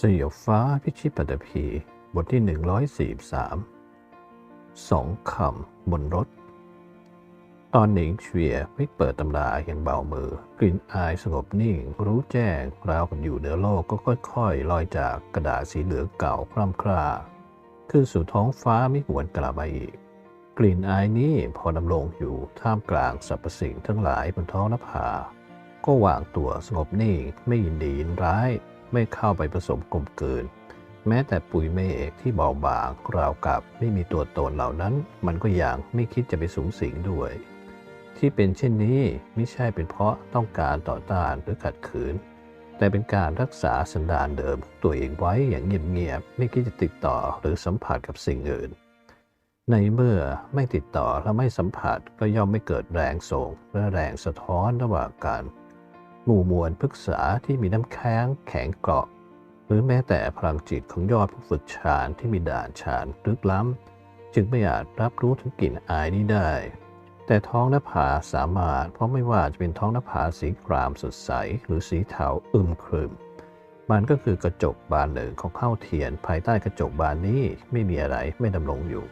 สยบฟ้าพิชิตปัตภีบทที่ 143สองคำบนรถตอนหนิงเฉียพลิกเปิดตำราอย่างเบามือ กลิ่นอายสงบนิ่ง รู้แจ้งราวกับอยู่เหนือโลกก็ค่อยๆ ลอยจากกระดาษสีเหลืองเก่าคร่ำคร่าขึ้นสู่ท้องฟ้าไม่หวนกลับมาอีก กลิ่นอายนี้พอดำรงอยู่ท่ามกลางสรรพสิ่งทั้งหลายบนท้องนภาก็วางตัวสงบนิ่งไม่ยินดียินร้าย ไม่เข้าไปผสมกลมเกิน แม้แต่ปุ๋ยเมฆที่เบาบางราวกับไม่มีตัวตนเหล่านั้น มันก็ยังไม่คิดจะไปสูงสิงด้วย ที่เป็นเช่นนี้ไม่ใช่เป็นเพราะต้องการต่อต้านหรือขัดขืน แต่เป็นการรักษาสันดานเดิมตัวเองไว้อย่างเงียบๆไม่คิดจะติดต่อหรือสัมผัสกับสิ่งอื่นในเมื่อไม่ติดต่อและไม่สัมผัสก็ย่อมไม่เกิดแรงส่งและแรงสะท้อนระหว่างกัน หมู่มวลพฤกษาที่มีน้ำแข็งแข็งเกราะ หรือแม้แต่พลังจิตของยอดผู้ฝึกฌานที่มีด่านฌานลึกล้ำ จึงไม่อาจรับรู้ถึงกลิ่นอายนี้ได้ แต่ท้องนภาสามารถ เพราะไม่ว่าจะเป็นท้องนภาสีครามสดใส หรือสีเทาอึมครึมมันก็คือกระจกบานหนึ่งของเข้าเทียน ภายใต้กระจกบานนี้ไม่มีอะไรไม่ดำรงอยู่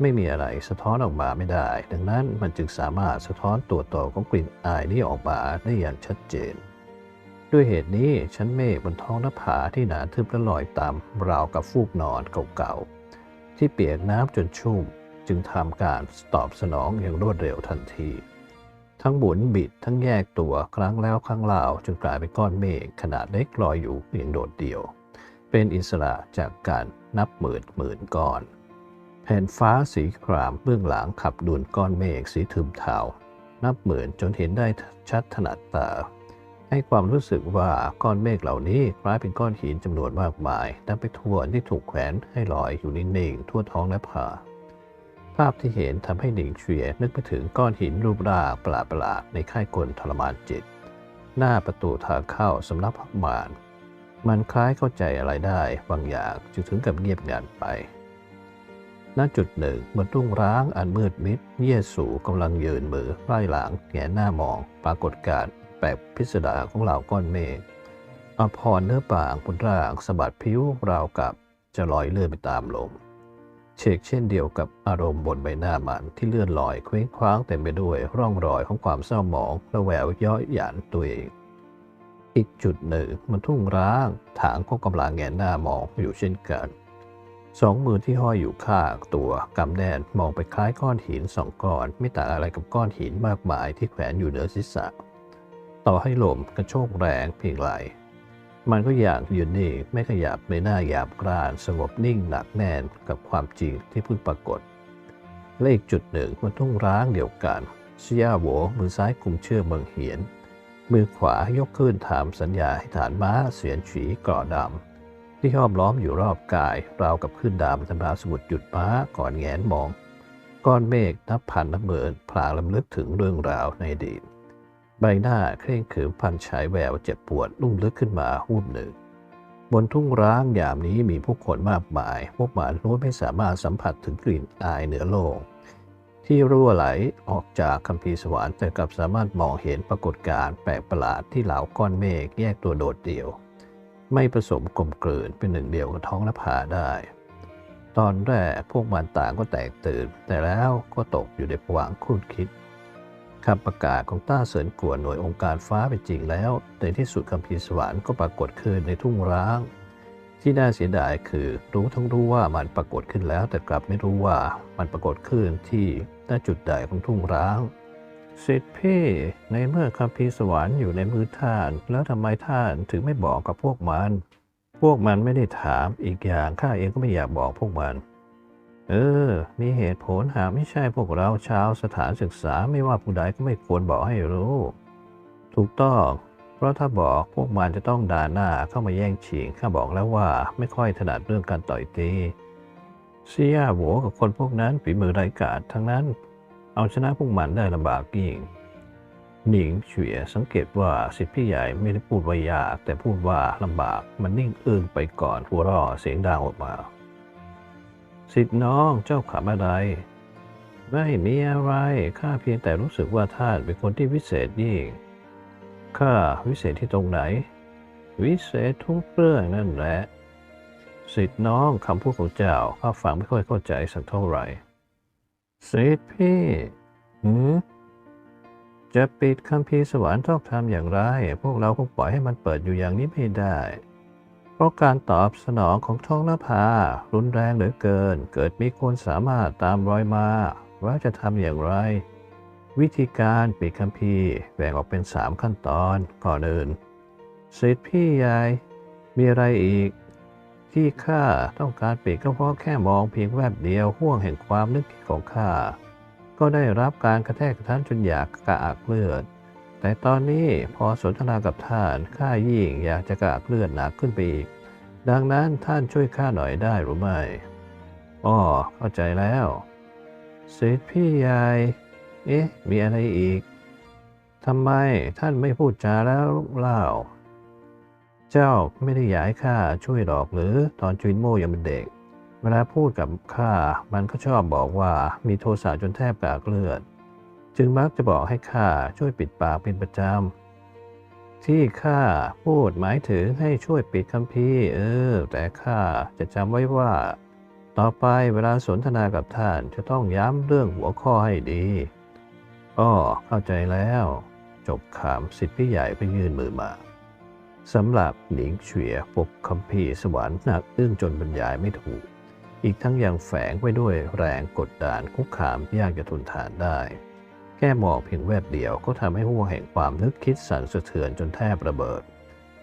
ไม่มีอะไรสะท้อนออกมาไม่ได้ ดังนั้นมันจึงสามารถสะท้อนตัวตนของกลิ่นอายนี้ออกมาได้อย่างชัดเจน ด้วยเหตุนี้ชั้นเมฆบนท้องนภาที่หนาทึบและลอยต่ำราวกับฟูกนอนเก่าๆ ที่เปียกน้ำจนชุ่ม จึงทำการตอบสนองอย่างรวดเร็วทันที ทั้งบุนบิดทั้งแยกตัวครั้งแล้วครั้งเล่าจนกลายเป็นก้อนเมฆขนาดเล็กลอยอยู่เพียงโดดเดียว เป็นอิสระจากการนับหมื่นหมื่นก้อน แผ่นฟ้าสีครามเบื้องหลังขับดุลก้อนเมฆสีทึมเทานับหมื่นจนเห็นได้ชัดถนัดตา ให้ความรู้สึกว่าก้อนเมฆเหล่านี้คล้ายเป็นก้อนหินจำนวนมากมายนับไปทั่วที่ถูกแขวนให้ลอยอยู่นิ่งๆทั่วท้องและผาภาพที่เห็นทำให้หนิงเฉียนึกไปถึงก้อนหินรูปร่างประหลาดๆในค่ายกลทรมานจิต หน้าประตูทางเข้าสำนักพักมาน มันคล้ายเข้าใจอะไรได้บางอย่างจึงถึงกับเงียบงันไป ณจุดหนึ่งบนทุ่งร้างอันมืดมิด เยสูกำลังยืนมือไพร่หลังแงหน้ามอง ปรากฏการณ์แปลกพิสดารของเหล่าก้อนเมฆอภรเนื้อปางบนร่างสะบัดผิวราวกับจะลอยเลื่อนไปตามลมเชกเช่นเดียวกับอารมณ์บนใบหน้ามันที่เลื่อนลอยเคว้งคว้างเต็มไปด้วยร่องรอยของความเศร้าหมองและแววย่อยหยันตัวเอง อีกจุดหนึ่งมันทุ่งร้าง ถางก็กำลังแงหน้ามองอยู่เช่นกัน สองมือที่ห้อยอยู่ข้างตัวกำแน่นมองไปคล้ายก้อนหินสองก้อน ไม่ต่างอะไรกับก้อนหินมากมายที่แขวนอยู่เหนือศีรษะ ต่อให้ลมกระโชกแรงเพียงไรมันก็อย่างยืนนิ่งไม่ขยับในหน้าหยาบกร้านสงบนิ่งหนักแน่นกับความจริงที่เพิ่งปรากฏและอีกจุดหนึ่งมันทุ่งร้างเดียวกันเชียโหวมือซ้ายกุมเชื่อเมืองเหียน มือขวายกขึ้นถามสัญญาให้ฐานม้าเสียนฉีกราะดำ ที่ห้อมล้อมอยู่รอบกาย ราวกับขึ้นดามธรรมาสมุดหยุดม้าก่อนแงนมอง ก้อนเมฆนับพันนับหมื่นพลางลำลึกถึงเรื่องราวในอดีตใบหน้าเคร่งขรึมพันฉายแววเจ็บปวดลุ่มลึกขึ้นมาหูบหนึ่ง บนทุ่งร้างยามนี้มีผู้คนมากมาย พวกมันล้วนไม่สามารถสัมผัสถึงกลิ่นอายเหนือโลก ที่รั่วไหลออกจากคัมภีร์สวรรค์แต่กลับสามารถมองเห็นปรากฏการณ์แปลกประหลาดที่เหล่าก้อนเมฆแยกตัวโดดเดี่ยว ไม่ผสมกลมกลืนเป็นหนึ่งเดียวกับท้องนภาได้ ตอนแรกพวกมันต่างก็แตกตื่น แต่แล้วก็ตกอยู่ในภวังครุ่นคิดคำประกาศของต้าเสริญกวนหน่วยองค์การฟ้าเป็นจริงแล้ว ในที่สุดคัมภีสวรรค์ก็ปรากฏขึ้นในทุ่งร้าง ที่น่าเสียดายคือรู้ทั้งรู้ว่ามันปรากฏขึ้นแล้ว แต่กลับไม่รู้ว่ามันปรากฏขึ้นที่ณจุดใดของทุ่งร้าง สร็จพี่ในเมื่อคัมภีร์สวรรค์อยู่ในมือท่าน แล้วทำไมท่านถึงไม่บอกกับพวกมัน พวกมันไม่ได้ถามอีกอย่างข้าเองก็ไม่อยากบอกพวกมัน เออ มีเหตุผลหากไม่ใช่พวกเราชาวสถานศึกษาไม่ว่าผู้ใดก็ไม่ควรบอกให้รู้ ถูกต้อง เพราะถ้าบอกพวกมันจะต้องด่าหน้าเข้ามาแย่งชิงข้าบอกแล้วว่าไม่ค่อยถนัดเรื่องการต่อยตีเซียโหวกับคนพวกนั้นฝีมือไร้กาจทั้งนั้น เอาชนะพวกมันได้ลำบากยิ่ง หนิงเฉวียสังเกตว่าสิทธิพี่ใหญ่ไม่ได้พูดว่ายาก แต่พูดว่าลำบากมันนิ่งอึ้งไปก่อนหัวเราะเสียงดังออกมา สิทธิน้องเจ้าขำอะไร ไม่มีอะไรข้าเพียงแต่รู้สึกว่าท่านเป็นคนที่วิเศษยิ่งข้าวิเศษที่ตรงไหน วิเศษทุกเรื่องนั่นแหละ สิทธิ์น้องคำพูดของเจ้าข้าฟังไม่ค่อยเข้าใจสักเท่าไหร่ สิทธิ์พี่หืมจะปิดคัมภีร์สวรรค์ต้องทำอย่างไร พวกเราคงปล่อยให้มันเปิดอยู่อย่างนี้ไม่ได้ เพราะการตอบสนองของท้องนภารุนแรงเหลือเกิน เกิดมีคนสามารถตามรอยมาว่าจะทำอย่างไร วิธีการปิดคัมภีร์แบ่งออกเป็นสามขั้นตอนก่อนอื่นสิทธิ์พี่ใหญ่มีอะไรอีก ที่ข้าต้องการปิดก็เพราะแค่มองเพียงแวบเดียวห่วงแห่งความนึกคิดของข้าก็ได้รับการกระแทกกระทันจนอยากกระอักเลือด แต่ตอนนี้พอสนทนากับท่านข้ายิ่งอยากจะกระอักเลือดหนักขึ้นไปอีก ดังนั้นท่านช่วยข้าหน่อยได้หรือไม่อ้อเข้าใจแล้วสิทธิพี่ใหญ่เอ๊ะ มีอะไรอีกทำไมท่านไม่พูดจาแล้วเล่า เจ้าไม่ได้อยากให้ข้าช่วยหรอกหรือตอนจุนโมยังเป็นเด็ก เวลาพูดกับข้ามันก็ชอบบอกว่ามีโทสะจนแทบกากเลือด จึงมักจะบอกให้ข้าช่วยปิดปากเป็นประจำที่ข้าพูดหมายถึงให้ช่วยปิดคัมภีร์เออ แต่ข้าจะจำไว้ว่า ต่อไปเวลาสนทนากับท่านจะต้องย้ำเรื่องหัวข้อให้ดีอ้อเข้าใจแล้ว จบขามสิทธิ์พี่ใหญ่ไปยื่นมือมา สำหรับหนิงเฉียปกคัมภีร์สวรรค์หนักอึ้งจนบรรยายไม่ถูก อีกทั้งยังแฝงไว้ด้วยแรงกดดันคุกคามยากจะทนทานได้ แค่มองเพียงแวบเดียวก็ทำให้หัวแห่งความนึกคิดสั่นสะเทือนจนแทบระเบิด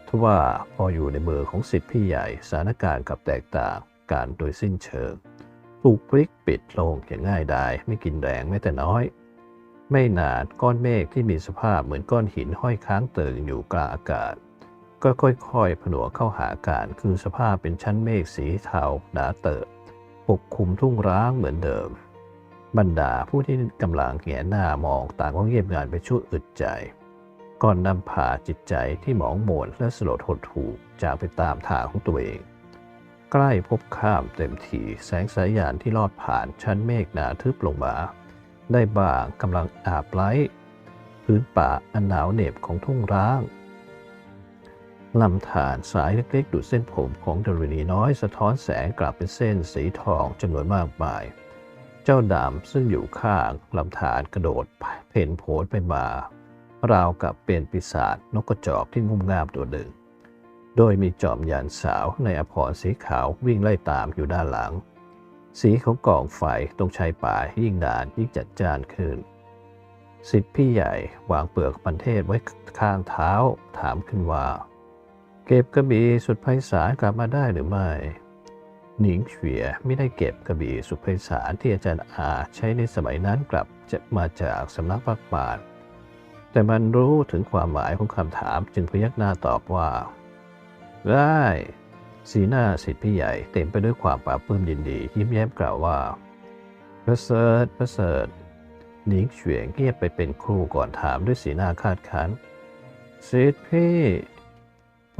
ทว่าพออยู่ในมือของสิทธิ์พี่ใหญ่สถานการณ์กับแตกต่างการโดยสิ้นเชิงถูกพลิกปิดลงอย่างง่ายดายไม่กินแรงแม้แต่น้อย ไม่นานก้อนเมฆที่มีสภาพเหมือนก้อนหินห้อยค้างเติ่งอยู่กลางอากาศ ก็ค่อยๆผนวกเข้าหากันคือสภาพเป็นชั้นเมฆสีเทาหนาเติบปกคลุมทุ่งร้างเหมือนเดิม บรรดาผู้ที่กำลังแงหน้ามองต่างก็เงียบงันไปชั่วอึดใจ ก่อนนำพาจิตใจที่หมองหม่นและสลดหดหู่จากไปตามทางของตัวเอง ใกล้พบข้ามเต็มทีแสงสายยานที่ลอดผ่านชั้นเมฆหนาทึบลงมา ได้บ่างกำลังอาบไล้พื้นป่าอันหนาวเหน็บของทุ่งร้าง ลำธารสายเล็กๆ ดูดเส้นผมของดารินีน้อยสะท้อนแสงกลับเป็นเส้นสีทองจำนวนมากมาย เจ้าดำซึ่งอยู่ข้างลำธารกระโดดเพ่นโผนไปมา ราวกับเป็นปีศาจนกกระจอกที่งุ่มง่ามตัวหนึ่ง โดยมีจอมยานสาวในอภรสีขาววิ่งไล่ตามอยู่ด้านหลัง สีของกองไฟตรงชายป่ายิ่งนานยิ่งจัดจ้านขึ้นสิทธิพี่ใหญ่วางเปลือกปันเทศไว้ข้างเท้าถามขึ้นว่า เก็บกระบี่สุดไพศาลกลับมาได้หรือไม่ หนิงเฉวียไม่ได้เก็บกระบี่สุดไพศาลที่อาจารย์อาใช้ในสมัยนั้นกลับจะมาจากสำนักปักปาดแต่มันรู้ถึงความหมายของคำถามจึงพยักหน้าตอบว่า ได้ สีหน้าสิทธิพี่ใหญ่เต็มไปด้วยความปลาบปลื้มยินดี ยิ้มแย้มกล่าวว่าประเสริฐประเสริฐหนิงเฉวียเงียบไปเป็นครูก่อนถามด้วยสีหน้าคาดคันสิทธิพี่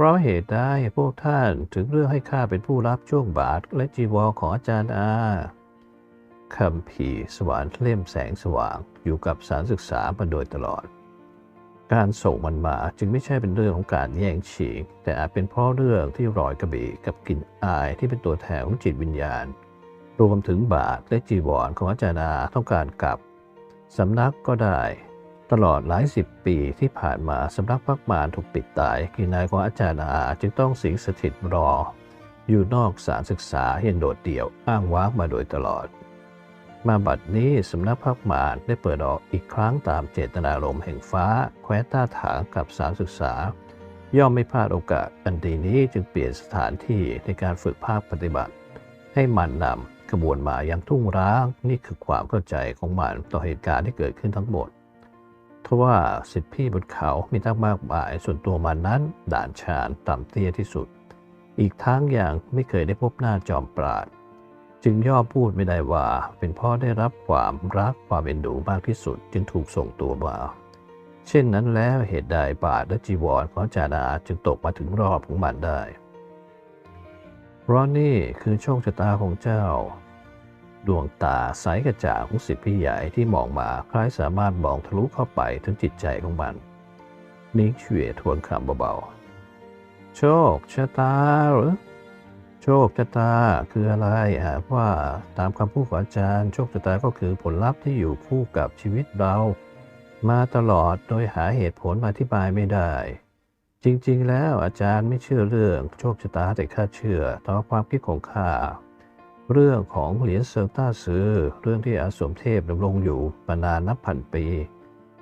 เพราะเหตุใดพวกท่านถึงเลือกให้ข้าเป็นผู้รับช่วงบาทและจีวรของอาจารย์อาคำพีสวรรค์เล่มแสงสว่างอยู่กับสารศึกษามาโดยตลอด การส่งมันมาจึงไม่ใช่เป็นเรื่องของการแย่งชิงแต่อาจเป็นเพราะเรื่องที่รอยกระบี่กับกลิ่นอายที่เป็นตัวแทนของจิตวิญญาณ รวมถึงบาทและจีวรของอาจารย์อาต้องการกลับสำนักก็ได้ ตลอดหลายสิบปีที่ผ่านมาสำนักพักมารถูกปิดตายกินนายของอาจารย์อาจึงต้องสิงสถิตรอ อยู่นอกสารศึกษาอย่างโดดเดี่ยวอ้างว้างมาโดยตลอด มาบัดนี้สำนักพักมารได้เปิดออกอีกครั้งตามเจตนารมณ์แห่งฟ้า แคว้ต้าถางกับสารศึกษา ย่อมไม่พลาดโอกาสอันดีนี้จึงเปลี่ยนสถานที่ในการฝึกภาคปฏิบัติ ให้มันนำขบวนมายังทุ่งร้างนี่คือความเข้าใจของมันต่อเหตุการณ์ที่เกิดขึ้นทั้งหมด ทว่าสิทธิพี่บนเขามีตั้งมากมาย ส่วนตัวมันนั้นด่านชานต่ำเตี้ยที่สุด อีกทั้งอย่างไม่เคยได้พบหน้าจอมปราด จึงย่อพูดไม่ได้ว่า เป็นพ่อได้รับความรักความเอ็นดูมากที่สุด จึงถูกส่งตัวมา เช่นนั้นแล้วเหตุใดบาทและจีวรของจารย์อาจึงตกมาถึงรอบของมันได้ราะนี่คือโชคชะตาของเจ้า ดวงตาใสกระจ่างของสิทธิพี่ใหญ่ที่มองมาคล้ายสามารถมองทะลุเข้าไปถึงจิตใจของมัน นิกเฉวียทวนคำเบาๆโโชคชะตาหรือ โชคชะตาคืออะไรหากว่าตามคำพูดของอาจารย์ โชคชะตาก็คือผลลัพธ์ที่อยู่คู่กับชีวิตเรา มาตลอดโดยหาเหตุผลมาอธิบายไม่ได้ จริงๆ แล้วอาจารย์ไม่เชื่อเรื่องโชคชะตาแต่ข้าเชื่อต่อความคิดของข้า เรื่องของเหรียญเซิงต้าซือ เรื่องที่อาสมเทพดำรงอยู่มานานนับพันปี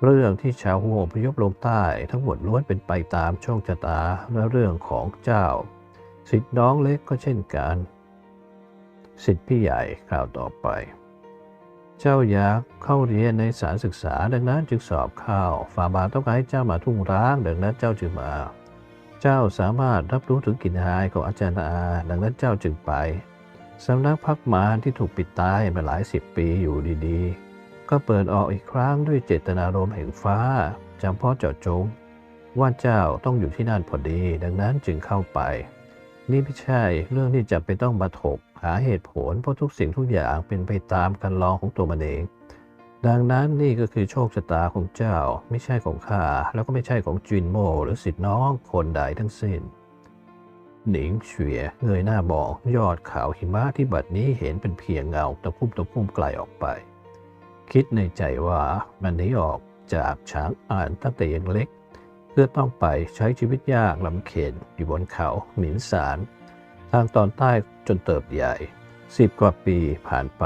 เรื่องที่ชาวหัวพยพลงใต้ทั้งหมดล้วนเป็นไปตามโชคชะตาและเรื่องของเจ้า สิทธิ์น้องเล็กก็เช่นกัน สิทธิ์พี่ใหญ่กล่าวต่อไป เจ้าอยากเข้าเรียนในสารศึกษาดังนั้นจึงสอบเข้าฝ่าบาทต้องการให้เจ้ามาทุ่งร้าง ดังนั้นเจ้าจึงมาเจ้าสามารถรับรู้ถึงกลิ่นหายของอาจารย์อาดังนั้นเจ้าจึงไป สำนักพักมารที่ถูกปิดตายมาหลายสิบปีอยู่ดีๆ ก็เปิดออกอีกครั้งด้วยเจตนารมณ์แห่งฟ้าจำเพาะเจาะจง ว่าเจ้าต้องอยู่ที่นั่นพอดี ดังนั้นจึงเข้าไป นี่ไม่ใช่เรื่องที่จะเป็นต้องมาถกหาเหตุผลเพราะทุกสิ่งทุกอย่างเป็นไปตามการลองของตัวมันเอง ดังนั้นนี่ก็คือโชคชะตาของเจ้า ไม่ใช่ของข้าแล้วก็ไม่ใช่ของจินโมหรือสิทธิน้องคนใดทั้งสิ้น หนิงเฉวียเงยหน้ามองยอดเขาหิมะที่บัดนี้เห็นเป็นเพียงเงาตะคุ่มตะคุ่มไกลออกไป คิดในใจว่ามันหนีออกจากช้างอ่านตั้งแต่ยังเล็ก เพื่อต้องไปใช้ชีวิตยากลำเค็ญอยู่บนเขาหมินสาร ทางตอนใต้จนเติบใหญ่สิบกว่าปีผ่านไป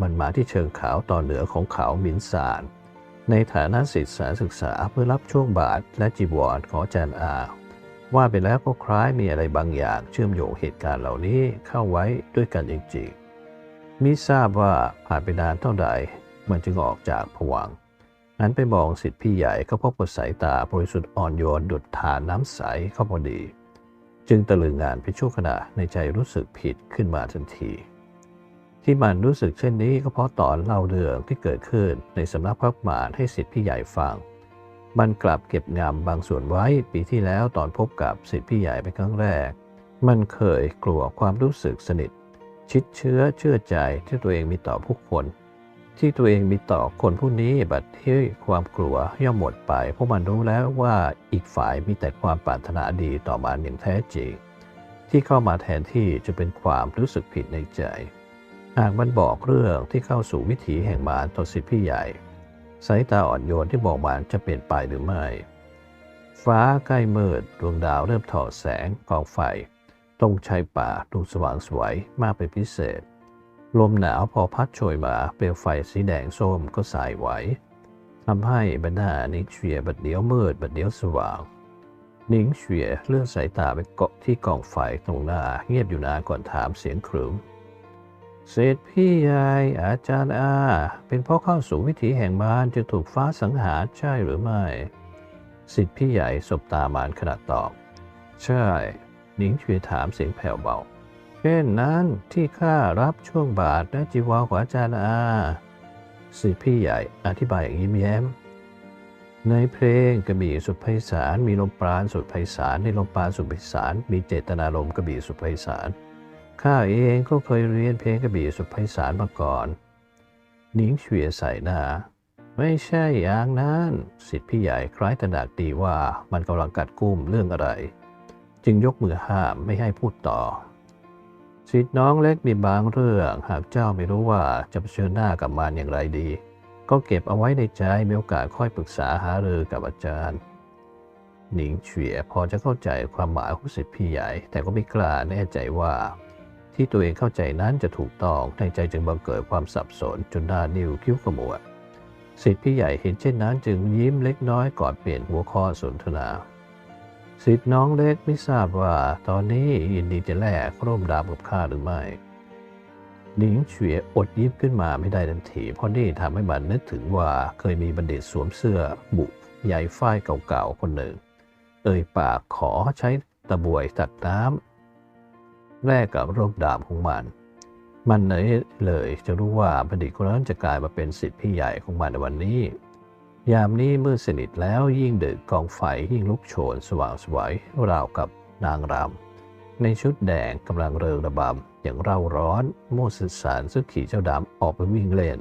มันมาที่เชิงเขาตอนเหนือของเขาหมินสาร ในฐานะศิษย์สารศึกษาเพื่อรับช่วงบาทและจีวรของอาจารย์อา ว่าไปแล้วก็คล้ายมีอะไรบางอย่างเชื่อมโยงเหตุการณ์เหล่านี้เข้าไว้ด้วยกันจริงๆมิทราบว่าผ่านไปนานเท่าใดมันจึงออกจากผวังค์หันไปมองสิทธิพี่ใหญ่ก็พบกับสายตาบริสุทธิ์อ่อนโยนดุดทานน้ำใสเข้าพอดี จึงตะลึงงานไปชั่วขณะในใจรู้สึกผิดขึ้นมาทันที ที่มันรู้สึกเช่นนี้ก็เพราะตอนเล่าเรื่องที่เกิดขึ้นในสำนักพักหมานให้สิทธิพี่ใหญ่ฟัง มันกลับเก็บงำบางส่วนไว้ปีที่แล้วตอนพบกับสิทธิพี่ใหญ่เป็นครั้งแรก มันเคยกลัวความรู้สึกสนิท ชิดเชื้อเชื่อใจที่ตัวเองมีต่อผู้คน ที่ตัวเองมีต่อคนผู้นี้บัดที่ความกลัวย่อมหมดไปเพราะมันรู้แล้วว่าอีกฝ่ายมีแต่ความปรารถนาดีต่อมันอย่างแท้จริง ที่เข้ามาแทนที่จะเป็นความรู้สึกผิดในใจ หากมันบอกเรื่องที่เข้าสู่วิถีแห่งมารต่อสิทธิพี่ใหญ่ สายตาอ่อนโยนที่บอกมารจะเปลี่ยนไปหรือไม่ ฟ้าใกล้มืดดวงดาวเริ่มถอดแสงกองไฟ ตรงชายป่าดูสว่างสวยมากเป็นพิเศษ ลมหนาวพอพัดโชยมาเปลวไฟสีแดงส้มก็สายไหวทำให้บรรดานิงเฉียบัดเดียวมืดบัดเดียวสว่าง นิงเฉียเลื่อนสายตาไปเกาะที่กองไฟตรงหน้าเงียบอยู่นานก่อนถามเสียงครึม ศษพี่ใหญ่อาจารย์อา เป็นเพราะเข้าสู่วิถีแห่งมารจึงถูกฟ้าสังหารใช่หรือไม่สิทธิพี่ใหญ่สบตามารขณะตอบ ใช่หนิงเฉียถามเสียงแผ่วเบาเช่นนั้นที่ข้ารับช่วงบาทและจีวรของอาจารย์อาสิทธิพี่ใหญ่อธิบายอย่างยิ้มแย้ม ในเพลงกระบี่สุดไพศาลมีลมปราณสุดไพศาลในลมปราณสุดไพศาลมีเจตนารมณ์กระบี่สุดไพศาล ข้าเองก็เคยเรียนเพลงกระบี่สุดไพศาลมาก่อนหนิงเฉวียใส่หน้า ไม่ใช่อย่างนั้นสิทธิพี่ใหญ่คล้ายตระหนักดีว่ามันกำลังกัดกุ้มเรื่องอะไร จึงยกมือห้ามไม่ให้พูดต่อสิทธิน้องเล็กมีบางเรื่องหากเจ้าไม่รู้ว่าจะเผชิญหน้ากับมันอย่างไรดี ก็เก็บเอาไว้ในใจมีโอกาสค่อยปรึกษาหารือกับอาจารย์หนิงเฉวียพอจะเข้าใจความหมายของสิทธิพี่ใหญ่ แต่ก็ไม่กล้าแน่ใจว่า ที่ตัวเองเข้าใจนั้นจะถูกต้องในใจจึงบังเกิดความสับสนจนหน้านิ้วคิ้วขมวดสิทธิพี่ใหญ่เห็นเช่นนั้นจึงยิ้มเล็กน้อยก่อนเปลี่ยนหัวข้อสนทนาสิทธิน้องเล็กไม่ทราบว่าตอนนี้ยินดีจะแลกร่มดาบกับข้าหรือไม่หนิงเฉวียอดยิ้มขึ้นมาไม่ได้ทันทีเพราะนี่ทำให้มันนึกถึงว่าเคยมีบัณฑิตสวมเสื้อ บุใหญ่ฝ้ายเก่าๆคนหนึ่ง เอ่ยปากขอใช้ตะบวยตักน้ำ แลกกับร่มดาบของมัน มันเลยเลยจะรู้ว่าบัณฑิตคนนั้นจะกลายมาเป็นสิทธิพี่ใหญ่ของมันในวันนี้ ยามนี้มืดสนิทแล้วยิ่งดึกกองไฟยิ่งลุกโชนสว่างสวยราวกับนางรำในชุดแดงกำลังเริงระบำอย่างเร่าร้อน โมดสสารซึ่งขี่เจ้าดำออกไปวิ่งเล่น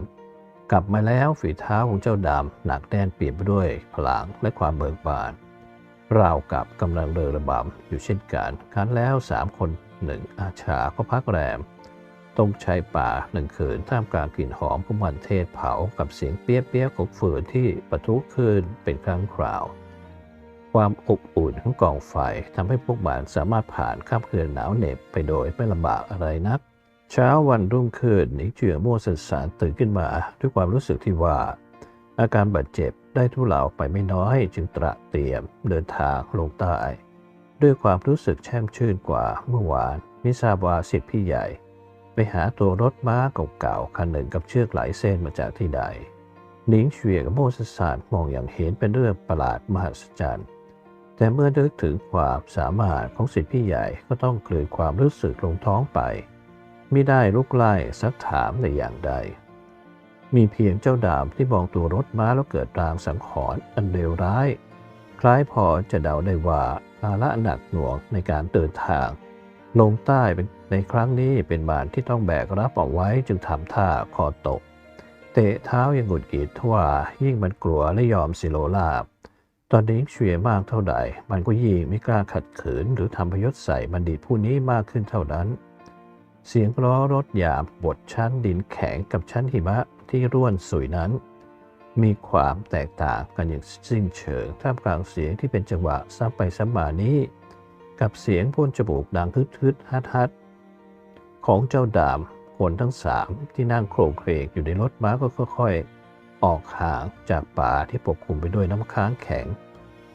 กลับมาแล้วฝีเท้าของเจ้าดำหนักแน่นเปลี่ยนไปด้วยพลังและความเบิกบานราวกับกำลังเดินระบำอยู่เช่นกันครั้นแล้วสามคน หนึ่งอาชาก็พักแรม ตรงชายป่าหนึ่งคืนท่ามกลางกลิ่นหอมของมันเทศเผากับเสียงเปี้ยเปี้ยของฝืนที่ปะทุขึ้นเป็นครั้งคราว ความอบอุ่นของกองไฟทำให้พวกมันสามารถผ่านข้ามคืนหนาวเหน็บไปโดยไม่ลำบากอะไรนัก เช้าวันรุ่งขึ้นหนิงเจือมั่วสันสารตื่นขึ้นมาด้วยความรู้สึกที่ว่า อาการบาดเจ็บได้ทุเลาไปไม่น้อยจึงตระเตรียมเดินทางลงใต้ ด้วยความรู้สึกแช่มชื่นกว่าเมื่อวานมิทราบาสิทธิพี่ใหญ่ ไปหาตัวรถม้าเก่าๆคันหนึ่งกับเชือกหลายเส้นมาจากที่ใดหนิงเฉียกับโมสสารมองอย่างเห็นเป็นเรื่องประหลาดมหัศจรรย์ แต่เมื่อนึกถึงความสามารถของสิทธิพี่ใหญ่ก็ต้องกลืนความรู้สึกลงท้องไปไม่ได้ลุกไล่สักถามในอย่างใด มีเพียงเจ้าดามที่มองตัวรถม้าแล้วเกิดรางสังหรณ์อันเลวร้าย คล้ายพอจะเดาได้ว่าภาระหนักหน่วงในการเดินทาง ลงใต้เป็นในครั้งนี้เป็นบานที่ต้องแบกรับเอาไว้จึงทำท่าคอตก เตะเท้ายังหงุดหงิดทว่ายิ่งมันกลัวและยอมสิโลลาบ ตอนนี้เชียมากเท่าใดมันก็ยิ่งไม่กล้าขัดขืนหรือทำพยศใส่บัณฑิตผู้นี้มากขึ้นเท่านั้น เสียงล้อรถหยาบบดชั้นดินแข็งกับชั้นหิมะที่ร่วนสุยนั้น มีความแตกต่างกันอย่างสิ้นเชิงท่ามกลางเสียงที่เป็นจังหวะซ้ำไปซ้ำมานี้ กับเสียงพ่นจมูกดังฮึดๆฮัดฮัดของเจ้าดามคนทั้งสามที่นั่งโครงเครงอยู่ในรถม้าก็ค่อยๆ ออกห่างจากป่าที่ปกคลุมไปด้วยน้ำค้างแข็ง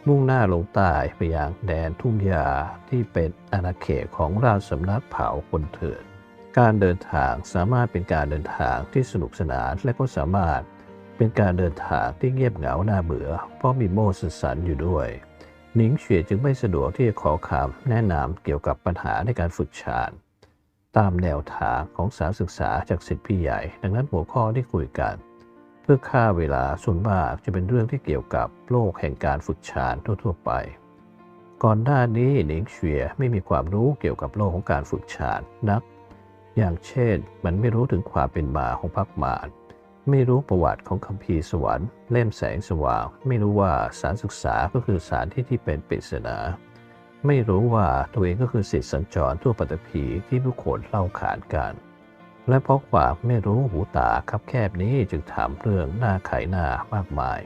มุ่งหน้าลงใต้ไปยังแดนทุ่งหญ้าที่เป็นอาณาเขตของราชสำนักเผ่าคนเถื่อนการเดินทางสามารถเป็นการเดินทางที่สนุกสนานและก็สามารถ เป็นการเดินทางที่เงียบเหงาหน่าเบื่อ เพราะมีโมสสันอยู่ด้วยหนิงเฉียจึงไม่สะดวกที่จะขอคำแนะนำเกี่ยวกับปัญหาในการฝึกฌานตามแนวทางของสารศึกษาจากสิทธิพี่ใหญ่ ดังนั้นหัวข้อที่คุยกัน เพื่อค่าเวลาส่วนมากจะเป็นเรื่องที่เกี่ยวกับโลกแห่งการฝึกฌานทั่วๆไป ก่อนหน้านี้หนิงเฉียไม่มีความรู้เกี่ยวกับโลกของการฝึกฌานนัก อย่างเช่น มันไม่รู้ถึงความเป็นมาของพักมาร ไม่รู้ประวัติของคัมภีร์สวรรค์เล่มแสงสว่าง ไม่รู้ว่าสารศึกษาก็คือสารที่ที่เป็นปริศนา ไม่รู้ว่าตัวเองก็คือสิทธิสัญจรทั่วปัตตภีที่ผู้คนเล่าขานกัน และเพราะความไม่รู้หูตาคับแคบนี้จึงถามเรื่องหน้าไขหน้ามากมาย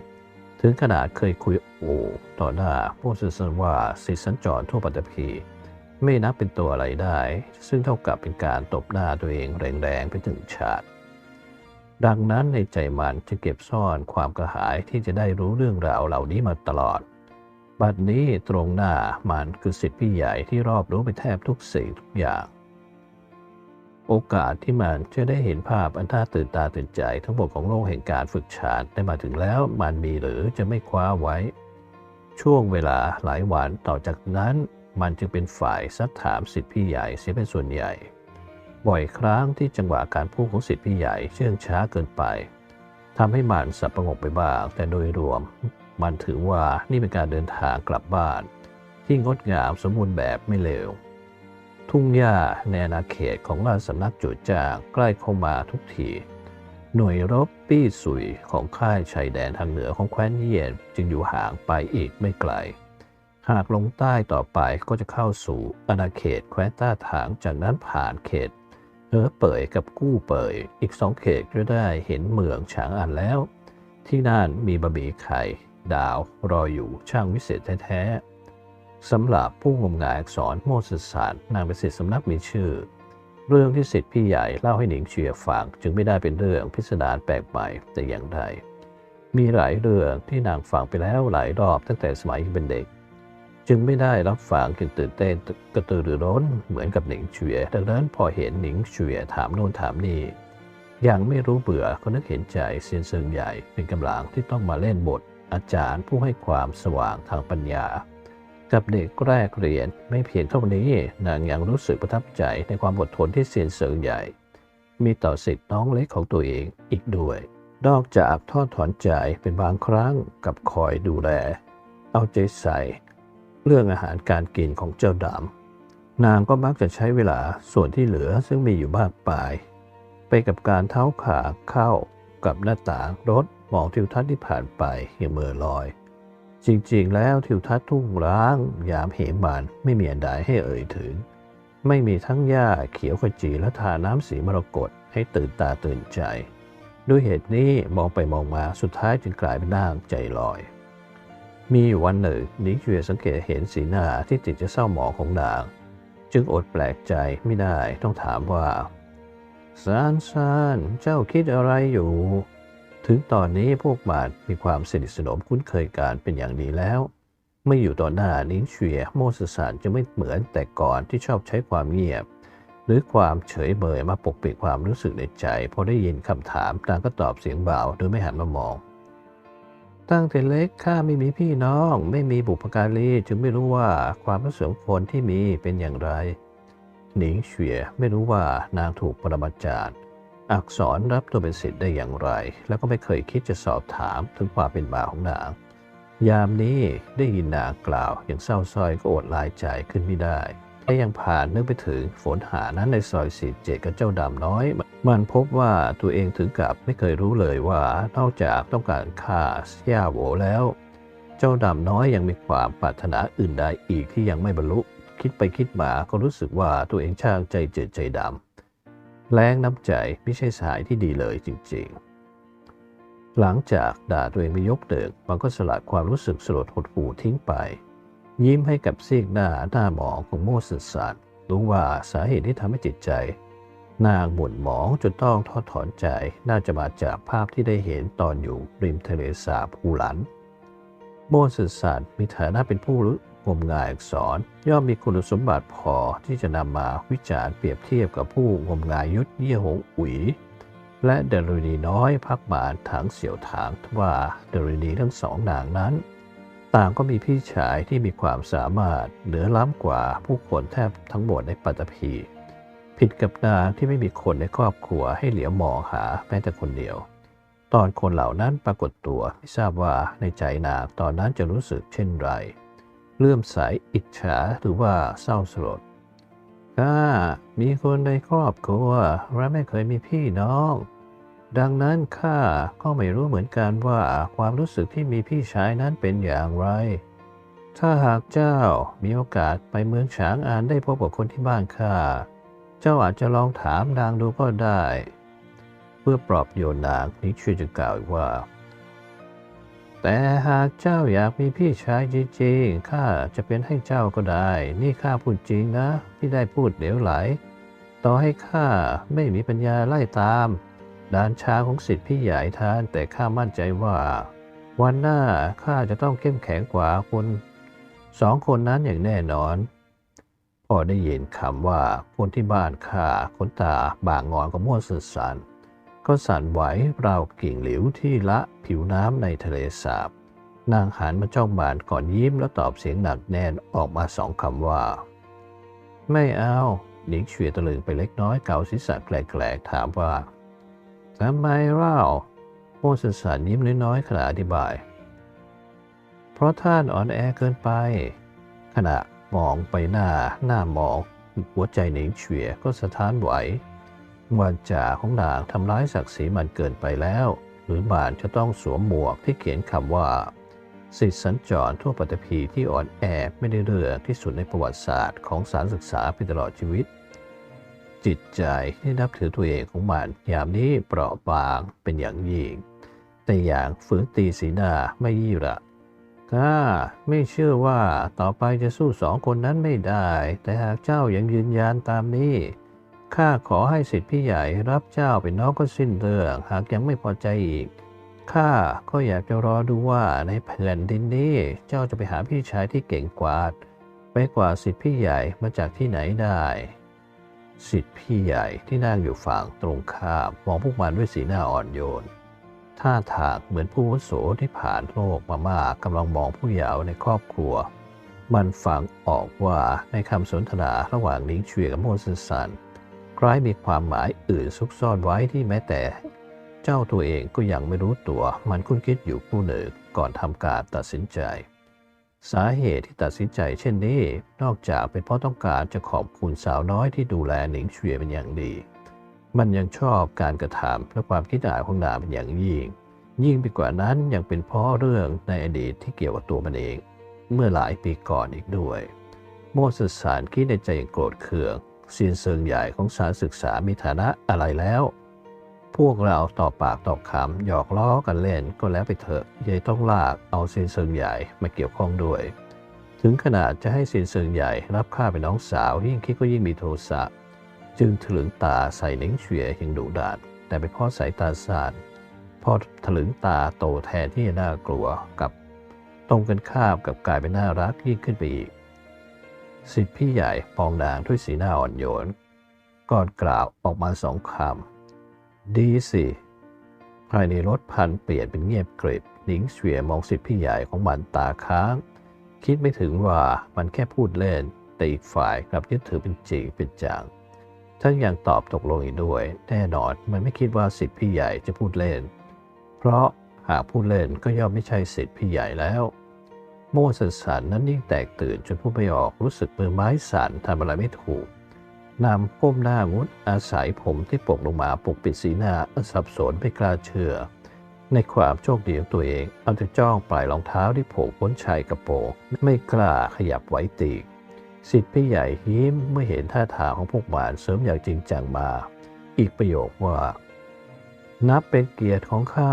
ถึงขนาดเคยคุยโอต่อหน้าผู้สื่อสารว่าสิทธิสัญจรทั่วปัตตภีไม่นับเป็นตัวอะไรได้ ซึ่งเท่ากับเป็นการตบหน้าตัวเองแรงๆไปถึงชาติ ดังนั้นในใจมันจะเก็บซ่อนความกระหายที่จะได้รู้เรื่องราวเหล่านี้มาตลอด บัดนี้ตรงหน้ามันคือสิทธิพี่ใหญ่ที่รอบรู้ไปแทบทุกสิ่งทุกอย่าง โอกาสที่มันจะได้เห็นภาพอันน่าตื่นตาตื่นใจทั้งหมดของโลกแห่งการฝึกฌานได้มาถึงแล้วมันมีหรือจะไม่คว้าไว้ ช่วงเวลาหลายวันต่อจากนั้น มันจึงเป็นฝ่ายซักถามสิทธิพี่ใหญ่เสียเป็นส่วนใหญ่ บ่อยครั้งที่จังหวะการพูดของสิทธิพี่ใหญ่เชื่องช้าเกินไปทำให้มันสับประงกไปบ้าง แต่โดยรวม มันถือว่านี่เป็นการเดินทางกลับบ้าน ที่งดงามสมบูรณ์แบบไม่เลวทุ่งหญ้าในอาณาเขตของราชสำนักโจจางใกล้เข้ามาทุกที หน่วยรบปี้สุยของค่ายชายแดนทางเหนือของแคว้นเยียนจึงอยู่ห่างไปอีกไม่ไกล หากลงใต้ต่อไปก็จะเข้าสู่อาณาเขตแคว้นต้าถางจากนั้นผ่านเขต เออเป่ยกับกู้เป่ยอีกสองเขตก็ได้เห็นเมืองฉางอันแล้ว ที่นั่นมีบะหมี่ไข่ ดาวรออยู่ช่างวิเศษแท้ๆสำหรับผู้งมงายอักษรโมสสารนางเป็นศิษย์สำนักมีชื่อ เรื่องที่สิทธิพี่ใหญ่เล่าให้หนิงเชียฟังจึงไม่ได้เป็นเรื่องพิสดารแปลกใหม่แต่อย่างใดมีหลายเรื่องที่นางฟังไปแล้วหลายรอบตั้งแต่สมัยเป็นเด็ก จึงไม่ได้รับฟังจึงตื่นเต้นกระตือรือร้นเหมือนกับหนิงเฉียดังนั้นพอเห็นหนิงเฉียถามโน่นถามนี่อยังไม่รู้เบื่อก็นึกเห็นใจเซียนเซิงใหญ่เป็นกำลังที่ต้องมาเล่นบท อาจารย์ผู้ให้ความสว่างทางปัญญา กับเด็กแรกเรียนไม่เพียงเท่านี้นางยังรู้สึกประทับใจในความอดทนที่เซียนเซิงใหญ่ มีต่อสิทธิ์น้องเล็กของตัวเองอีกด้วย นอกจากทอดถอนใจเป็นบางครั้งกับคอยดูแล เอาใจใส่ เรื่องอาหารการกินของเจ้าดำนางก็มักจะใช้เวลาส่วนที่เหลือซึ่งมีอยู่มากปาย ไปกับการเท้าขาเข้ากับหน้าต่างรถมองทิวทัศน์ที่ผ่านไปอย่างเมื่อลอย จริงๆ แล้วทิวทัศน์ทุ่งร้าง ยามเหมานไม่มีอันใดให้เอ่ยถึง ไม่มีทั้งหญ้าเขียวขจีและทาน้ำสีมรกตให้ตื่นตาตื่นใจ ด้วยเหตุนี้มองไปมองมาสุดท้ายจึงกลายเป็นนางใจลอย มีอยู่วันหนึ่งนิเชียสังเกตเห็นสีหน้าที่ติดจะเศร้าหมองของนาง จึงอดแปลกใจไม่ได้ต้องถามว่าซานซานเจ้าคิดอะไรอยู่ ถึงตอนนี้พวกมันมีความสนิทสนมคุ้นเคยกันเป็นอย่างดีแล้วไม่อยู่ต่อหน้านิ้งเฉียโมสสานจะไม่เหมือนแต่ก่อนที่ชอบใช้ความเงียบ หรือความเฉยเบยมาปกปิดความรู้สึกในใจพอได้ยินคำถามต่างก็ตอบเสียงเบาโดยไม่หันมามอง ตั้งแต่เล็กข้าไม่มีพี่น้อง ไม่มีบุพการีจึงไม่รู้ว่าความรู้สึกคนที่มีเป็นอย่างไร หนิงเฉียไม่รู้ว่านางถูกปรมาจารย์ อักษรรับตัวเป็นศิษย์ได้อย่างไร แล้วก็ไม่เคยคิดจะสอบถามถึงความเป็นมาของนาง ยามนี้ได้ยินนางกล่าวอย่างเศร้าส้อยก็อดลายใจขึ้นไม่ได้ และยังผ่านนึกไปถึงฝนหานั้นในซอยสีเจกับเจ้าดำน้อย มันพบว่าตัวเองถึงกับไม่เคยรู้เลยว่านอกจากต้องการฆ่าย่าโหวแล้ว เจ้าดำน้อยยังมีความปรารถนาอื่นใดอีกที่ยังไม่บรรลุ คิดไปคิดมาก็รู้สึกว่าตัวเองช่างใจเจ็ดใจดำแรงน้ำใจไม่ใช่สายที่ดีเลยจริงๆหลังจากด่าตัวเองไปยกเดิกมันก็สลัดความรู้สึกสลดหดหู่ทิ้งไป ยิ้มให้กับซีกหน้าหน้าหมองของโมสสานรู้ว่าสาเหตุที่ทำให้จิตใจนางหม่นหมองจนต้องทอดถอนใจน่าจะมาจากภาพที่ได้เห็นตอนอยู่ริมทะเลสาบฮูหลัน โมสสานมีฐานะเป็นผู้รู้งมงายอักษรย่อมมีคุณสมบัติพอที่จะนำมาวิจารณ์เปรียบเทียบกับผู้งมงายยุดเยี่ยหงอุ๋ยและเดรุณีน้อยพักหมานถางเสี่ยวถางว่าเดรุณีทั้งสองนางนั้น ต่างก็มีพี่ชายที่มีความสามารถเหนือล้ำกว่าผู้คนแทบทั้งหมดในปัตภีผิดกับนางที่ไม่มีคนในครอบครัวให้เหลียวมองหาแม้แต่คนเดียว ตอนคนเหล่านั้นปรากฏตัวไม่ทราบว่าในใจนางตอนนั้นจะรู้สึกเช่นไร เลื่อมใสอิจฉาหรือว่าเศร้าสลดข้ามีคนในครอบครัวและไม่เคยมีพี่น้อง ดังนั้นข้าก็ไม่รู้เหมือนกันว่าความรู้สึกที่มีพี่ชายนั้นเป็นอย่างไร ถ้าหากเจ้ามีโอกาสไปเมืองฉางอานได้พบกับคนที่บ้านข้า เจ้าอาจจะลองถามนางดูก็ได้ เพื่อปลอบโยนนางนิช่วยจะกล่าวว่า แต่หากเจ้าอยากมีพี่ชายจริงๆข้าจะเป็นให้เจ้าก็ได้ นี่ข้าพูดจริงนะที่ได้พูดเหลวไหล ต่อให้ข้าไม่มีปัญญาไล่ตาม ดานช้าของสิทธิพี่ใหญ่ท่านแต่ข้ามั่นใจว่า วันหน้าข้าจะต้องเข้มแข็งกว่าคนสองคนนั้นอย่างแน่นอนพ่อได้ยินคำว่าคนที่บ้านข้าขนตาบางงอนก็ม่วนสุดสันก็สั่นไหวราวกิ่งหลิวที่ละผิวน้ำในทะเลสาบ นางหันมาจ้องบานก่อนยิ้มแล้วตอบเสียงหนักแน่นออกมาสองคำว่า ไม่เอาหนิงเฉียตะลึงไปเล็กน้อยเกาศีรษะแกลกๆถามว่า ทำไมเล่าโมสสันยิ้มน้อยๆขณะอธิบาย เพราะท่านอ่อนแอเกินไป ขณะมองไปหน้าหน้ามองหัวใจหนิงเฉียก็สะท้านไหววันจ่าของนางทำร้ายศักดิ์ศรีมันเกินไปแล้ว หรือบานจะต้องสวมหมวกที่เขียนคำว่า สิทธิสัญจรทั่วปัตตภีที่อ่อนแอไม่ได้เรื่องที่สุดในประวัติศาสตร์ของสารศึกษาไปตลอดชีวิต จิตใจที่นับถือตัวเองของมันยามนี้เปราะบางเป็นอย่างยิ่ง แต่อย่างฝืนตีสีหน้าไม่ยี่ระข้าไม่เชื่อว่าต่อไปจะสู้สองคนนั้นไม่ได้ แต่หากเจ้ายังยืนยันตามนี้ข้าขอให้สิทธิพี่ใหญ่รับเจ้าเป็นน้องก็สิ้นเรื่องหากยังไม่พอใจอีกข้าก็อยากจะรอดูว่าในแผ่นดินนี้เจ้าจะไปหาพี่ชายที่เก่งกว่าไปกว่าสิทธิพี่ใหญ่มาจากที่ไหนได้ สิทธิพี่ใหญ่ที่นั่งอยู่ฝั่งตรงข้ามมองพวกมันด้วยสีหน้าอ่อนโยน ท่าทางเหมือนผู้วุโสที่ผ่านโลกมามากกำลังมองผู้เยาว์ในครอบครัว มันฟังออกว่าในคำสนทนาระหว่างลิงเฉียกับโมเสสสันคล้ายมีความหมายอื่นซุกซ่อนไว้ที่แม้แต่ เจ้าตัวเองก็ยังไม่รู้ตัว มันคุ้นคิดอยู่ผู้หนึ่งก่อนทำการตัดสินใจ สาเหตุที่ตัดสินใจเช่นนี้ นอกจากเป็นเพราะต้องการจะขอบคุณสาวน้อยที่ดูแลหนิงเฉวียเป็นอย่างดี มันยังชอบการกระทำและความคิดอ่านของนางเป็นอย่างยิ่ง ยิ่งไปกว่านั้นยังเป็นเพราะเรื่องในอดีตที่เกี่ยวกับตัวมันเอง เมื่อหลายปีก่อนอีกด้วย โมเสสารคิดในใจอย่างโกรธเคืองเซียนเซิงใหญ่ของสารศึกษามีฐานะอะไรแล้ว พวกเราต่อปากต่อคำหยอกล้อกันเล่นก็แล้วไปเถอะยายต้องลากเอาเซียนเซิงใหญ่มาเกี่ยวข้องด้วย ถึงขนาดจะให้เซียนเซิงใหญ่รับข้าเป็นน้องสาวยิ่งคิดก็ยิ่งมีโทสะจึงถลึงตาใส่เล้งเฉียอย่างดุดาดแต่เป็นเพ่อสายตาสานพอถลึงตาโตแทนที่จะน่ากลัวกับตรงกันข้ามกับกลายเป็นน่ารักยิ่งขึ้นไปอีกสิทธิพี่ใหญ่ปองนางด้วยสีหน้าอ่อนโยนก่อนกล่าวออกมาสองคำ ดีสิภายในรถพันเปลี่ยนเป็นเงียบกริบหนิงเฉวียมองสิทธิพี่ใหญ่ของมันตาค้าง คิดไม่ถึงว่ามันแค่พูดเล่น แต่อีกฝ่ายกลับยึดถือเป็นจริงเป็นจังทั้งยังตอบตกลงอีกด้วย แน่นอนมันไม่คิดว่าสิทธิพี่ใหญ่จะพูดเล่น เพราะหากพูดเล่นก็ย่อมไม่ใช่สิทธิพี่ใหญ่แล้ว โม่สันสันนั้นยิ่งแตกตื่นจนพูดไม่ออกรู้สึกมือไม้สั่นทำอะไรไม่ถูก นำก้มหน้างุดอาศัยผมที่ปกลงมาปกปิดสีหน้าสับสนไม่กล้าเชื่อ ในความโชคดีของตัวเองเอาแต่จ้องปลายรองเท้าที่โผล่พ้นชายกระโปรงไม่กล้าขยับไหวตีกสิทธิ์พี่ใหญ่ยิ้มเมื่อเห็นท่าทางของพวกมันเสริมอย่างจริงจังมา อีกประโยคว่า นับเป็นเกียรติของข้า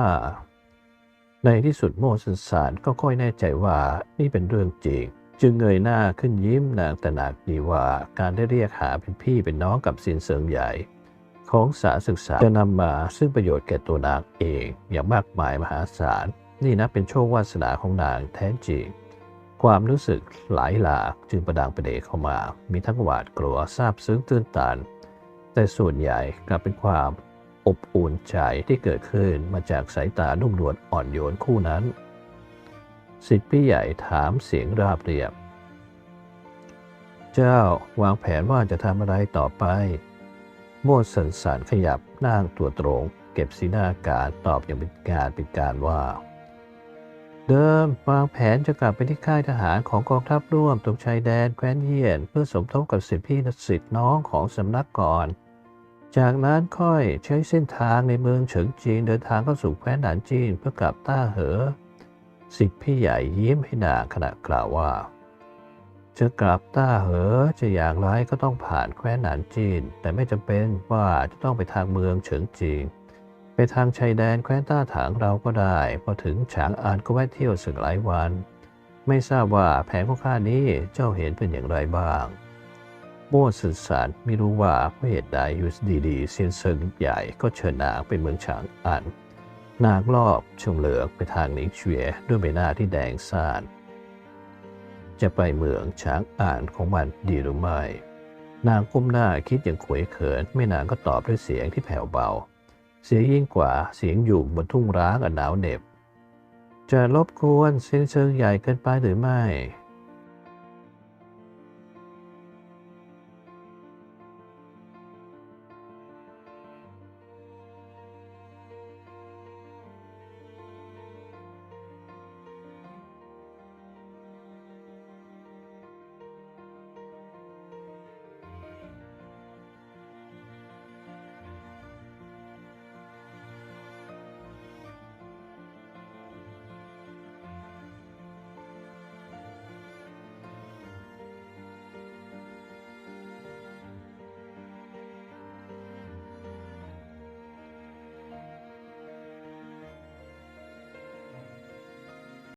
ในที่สุดโมสันสารก็ค่อยแน่ใจว่านี่เป็นเรื่องจริง จึงเงยหน้าขึ้นยิ้มนางตระหนักดีว่าการได้เรียกหาเป็นพี่เป็นน้องกับสินเสริงใหญ่ ของสารศึกษาจะนำมาซึ่งประโยชน์แก่ตัวนางเองอย่างมากมายมหาศาล นี่นะเป็นโชควาสนาของนางแท้จริงความรู้สึกหลายหลากจึงประดังประเดเข้ามา มีทั้งหวาดกลัวซาบซึ้งตื้นตัน แต่ส่วนใหญ่กลับเป็นความอบอุ่นใจที่เกิดขึ้นมาจากสายตานุ่มนวลอ่อนโยนคู่นั้น สิทธิ์พี่ใหญ่ถามเสียงราบเรียบ เจ้าวางแผนว่าจะทำอะไรต่อไป โมดสันสานขยับนั่งตัวตรง เก็บสีหน้าการตอบอย่างเป็นการเป็นการว่า เดิมวางแผนจะกลับไปที่ค่ายทหารของกองทัพร่วมตรงชายแดนแคว้นเยียน เพื่อสมทบกับสิทธิพี่สิทธิน้องของสำนักก่อนจากนั้นค่อยใช้เส้นทางในเมืองเฉิงจีนเดินทางเข้าสู่แคว้นหนานจีนเพื่อกลับต้าเหอ สิทธิพี่ใหญ่ยิ้มให้นางขณะกล่าวว่า จะกลับต้าเหอจะอย่างไรก็ต้องผ่านแคว้นหนานจีน แต่ไม่จำเป็นว่าจะต้องไปทางเมืองเฉิงจีนไปทางชายแดนแคว้นต้าถางเราก็ได้ พอถึงฉางอานก็แวะเที่ยวสึกหลายวัน ไม่ทราบว่าแผนของข้านี้เจ้าเห็นเป็นอย่างไรบ้างโม่สื่อสารไม่รู้ว่าเพราะเหตุใดอยูสดีดีเซียนเซิงใหญ่ก็เชิญนางไปเมืองฉางอาน นางรอบชงเหลืองไปทางนิงเฉวียด้วยใบหน้าที่แดงซ่าน จะไปเมืองช้างอ่านของมันดีหรือไม่ นางก้มหน้าคิดอย่างขวยเขิน ไม่นานก็ตอบด้วยเสียงที่แผ่วเบา เสียงยิ่งกว่าเสียงอยู่บนทุ่งร้างอันหนาวเหน็บ จะรบกวนเส้นเชิงใหญ่เกินไปหรือไม่